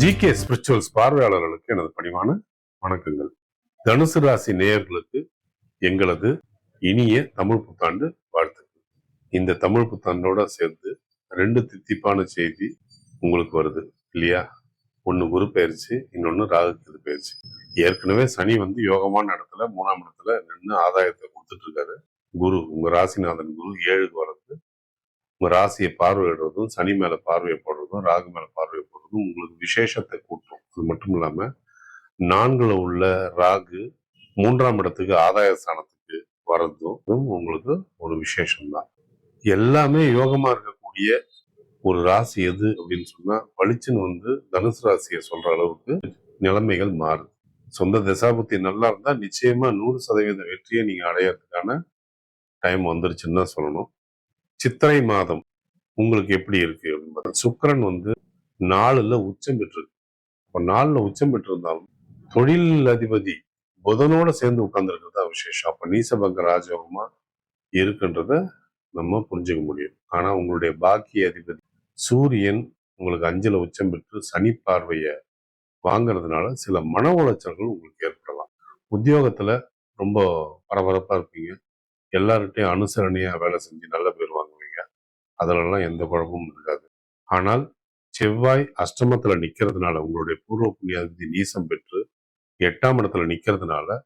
G K spirituals பார்வையாளர்களுக்கு எனது பணிவான வணக்கங்கள். தனுசு ராசி நேயர்களுக்கு எங்களது இனிய தமிழ் புத்தாண்டு வாழ்த்துக்கள். இந்த தமிழ் புத்தாண்டோட சேர்ந்து ரெண்டு தித்திப்பான செய்தி உங்களுக்கு வருது இல்லையா? ஒன்று குரு பயிற்சி இன்னொன்று ராகுக்கு பயிற்சி. ஏற்கனவே சனி வந்து யோகமான இடத்துல மூணாம் இடத்துல நின்று ஆதாயத்தை கொடுத்துட்டு இருக்காரு குரு உங்க ராசிநாதன் குரு ஏழுக்கு வர்றது. உங்க ராசியை பார்வையிடுறதும் சனி மேல பார்வையை போடுறதும் ராகு மேல பார்வையை போடுறதும் உங்களுக்கு விசேஷத்தை கூட்டும் அது மட்டும் இல்லாம நான்குல உள்ள ராகு மூன்றாம் இடத்துக்கு ஆதாய ஸ்தானத்துக்கு வர்றதும் உங்களுக்கு ஒரு விசேஷம்தான். எல்லாமே யோகமா இருக்கக்கூடிய ஒரு ராசி எது அப்படின்னு சொன்னா பளிச்சுன்னு வந்து தனுசு ராசியை சொல்ற அளவுக்கு நிலைமைகள் மாறுது. சொந்த தசாபுத்தி நல்லா இருந்தா நிச்சயமா நூறு சதவீத வெற்றியை நீங்க அடையறதுக்கான டைம் வந்துருச்சுன்னு தான் சொல்லணும். சித்திரை மாதம் உங்களுக்கு எப்படி இருக்கு அப்படின்னு சுக்கரன் சுக்கிரன் வந்து நாலுல உச்சம் பெற்றிருக்கு. இப்போ நாலுல உச்சம் பெற்றிருந்தாலும் தொழில் அதிபதி புதனோட சேர்ந்து உட்கார்ந்துருக்கிறது தான் விசேஷம். அப்போ நீசபங்க ராஜயோகமா இருக்குன்றத நம்ம புரிஞ்சுக்க முடியும். ஆனா உங்களுடைய பாக்கிய அதிபதி சூரியன் உங்களுக்கு அஞ்சுல உச்சம் பெற்று சனி பார்வையை வாங்குறதுனால சில மன உளைச்சல்கள் உங்களுக்கு ஏற்படலாம். உத்தியோகத்துல ரொம்ப பரபரப்பா இருப்பீங்க. எல்லார்கிட்டையும் அனுசரணையா வேலை செஞ்சு நல்ல பேர் வாங்குவீங்க. அதிலெல்லாம் எந்த குழப்பமும் இருக்காது. ஆனால் செவ்வாய் அஷ்டமத்துல நிக்கிறதுனால உங்களுடைய பூர்வ புண்ணியாதி நீசம் பெற்று எட்டாம் இடத்துல நிக்கிறதுனால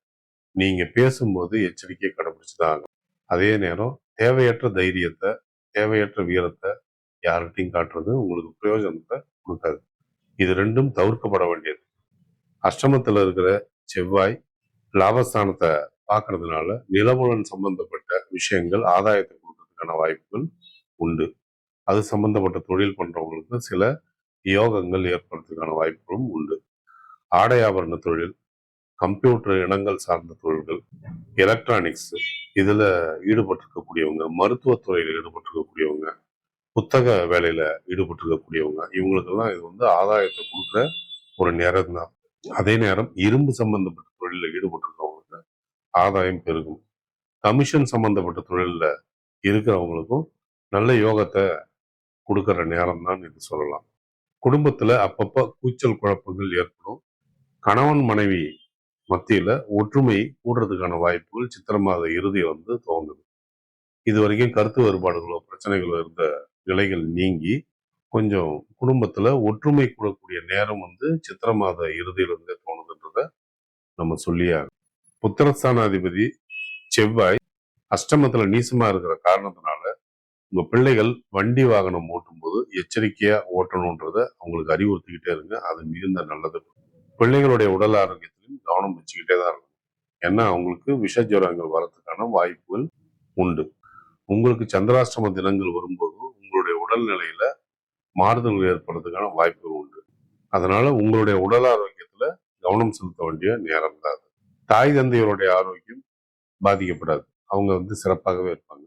நீங்க பேசும்போது எச்சரிக்கையை கடைபிடிச்சுதான் ஆகும் அதே நேரம் தேவையற்ற தைரியத்தை தேவையற்ற வீரத்தை யார்கிட்டையும் காட்டுறது உங்களுக்கு பிரயோஜனத்தை கொடுக்காது. இது ரெண்டும் தவிர்க்கப்பட வேண்டியது. அஷ்டமத்துல இருக்கிற செவ்வாய் லாபஸ்தானத்தை பார்க்கறதுனால நிலவுடன் சம்பந்தப்பட்ட விஷயங்கள் ஆதாயத்தை கொடுக்கறதுக்கான வாய்ப்புகள் உண்டு. அது சம்பந்தப்பட்ட தொழில் பண்றவங்களுக்கு சில யோகங்கள் ஏற்படுறதுக்கான வாய்ப்புகளும் உண்டு. ஆடை ஆபரண தொழில் கம்ப்யூட்டர் இனங்கள் சார்ந்த தொழில்கள் எலக்ட்ரானிக்ஸ் இதுல ஈடுபட்டிருக்கக்கூடியவங்க மருத்துவத்துறையில் ஈடுபட்டிருக்கக்கூடியவங்க புத்தக வேலையில ஈடுபட்டிருக்கக்கூடியவங்க இவங்களுக்கெல்லாம் இது வந்து ஆதாயத்தை கொடுக்குற ஒரு நேரம் தான். அதே நேரம் இரும்பு சம்பந்தப்பட்ட தொழிலில் ஈடுபட்டிருக்கவங்களுக்கு ஆதாயம் பெருகும். கமிஷன் சம்பந்தப்பட்ட தொழிலில் இருக்கிறவங்களுக்கும் நல்ல யோகத்தை கொடுக்குற நேரம் தான் இது சொல்லலாம். குடும்பத்துல அப்பப்போ கூச்சல் குழப்பங்கள் ஏற்படும். கணவன் மனைவி மத்தியில ஒற்றுமை கூடுறதுக்கான வாய்ப்புகள் சித்திர மாத இறுதி வந்து துவங்குது இது வரைக்கும் கருத்து வேறுபாடுகளோ பிரச்சனைகளோ இருந்த நிலைகள் நீங்கி கொஞ்சம் குடும்பத்துல ஒற்றுமை கூடக்கூடிய நேரம் வந்து சித்திர மாத இறுதியிலிருந்தே தோணுதுன்றத நம்ம சொல்லியே புத்திரஸ்தானாதிபதி செவ்வாய் அஷ்டமத்துல நீசமா இருக்கிற காரணத்தினால உங்க பிள்ளைகள் வண்டி வாகனம் ஓட்டும்போது எச்சரிக்கையா ஓட்டணுன்றதை அவங்களுக்கு அறிவுறுத்திக்கிட்டே இருங்க. அது மிகுந்த நல்லது. பிள்ளைகளுடைய உடல் ஆரோக்கியத்திலும் கவனம் வச்சுக்கிட்டே தான் இருக்கும் ஏன்னா அவங்களுக்கு விஷ ஜுரங்கள் வரத்துக்கான வாய்ப்புகள் உண்டு. உங்களுக்கு சந்திராஷ்டம தினங்கள் வரும்போது உங்களுடைய உடல்நிலையில மாறுதல்கள் ஏற்படுறதுக்கான வாய்ப்புகள் உண்டு. அதனால உங்களுடைய உடல் ஆரோக்கியத்துல கவனம் செலுத்த வேண்டிய நேரம் தான் தாய் தந்தையருடைய ஆரோக்கியம் பாதிக்கப்படாது. அவங்க வந்து சிறப்பாகவே இருப்பாங்க.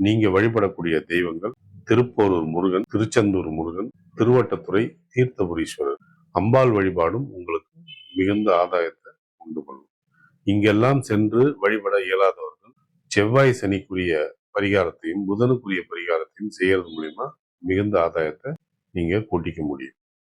நீங்க வழிபடக்கூடிய தெய்வங்கள் திருப்போரூர் முருகன் திருச்செந்தூர் முருகன் திருவட்டத்துறை தீர்த்தபுரீஸ்வரர். அம்பாள் வழிபாடும் உங்களுக்கு மிகுந்த ஆதாயத்தை உண்டு பண்ணும். இங்கெல்லாம் சென்று வழிபட இயலாதவர்கள் செவ்வாய் சனிக்குரிய பரிகாரத்தையும் புதனுக்குரிய பரிகாரத்தையும் செய்யறது மூலியமா மிகுந்த ஆதாயத்தை நீங்க கூட்டிக்க முடியும்.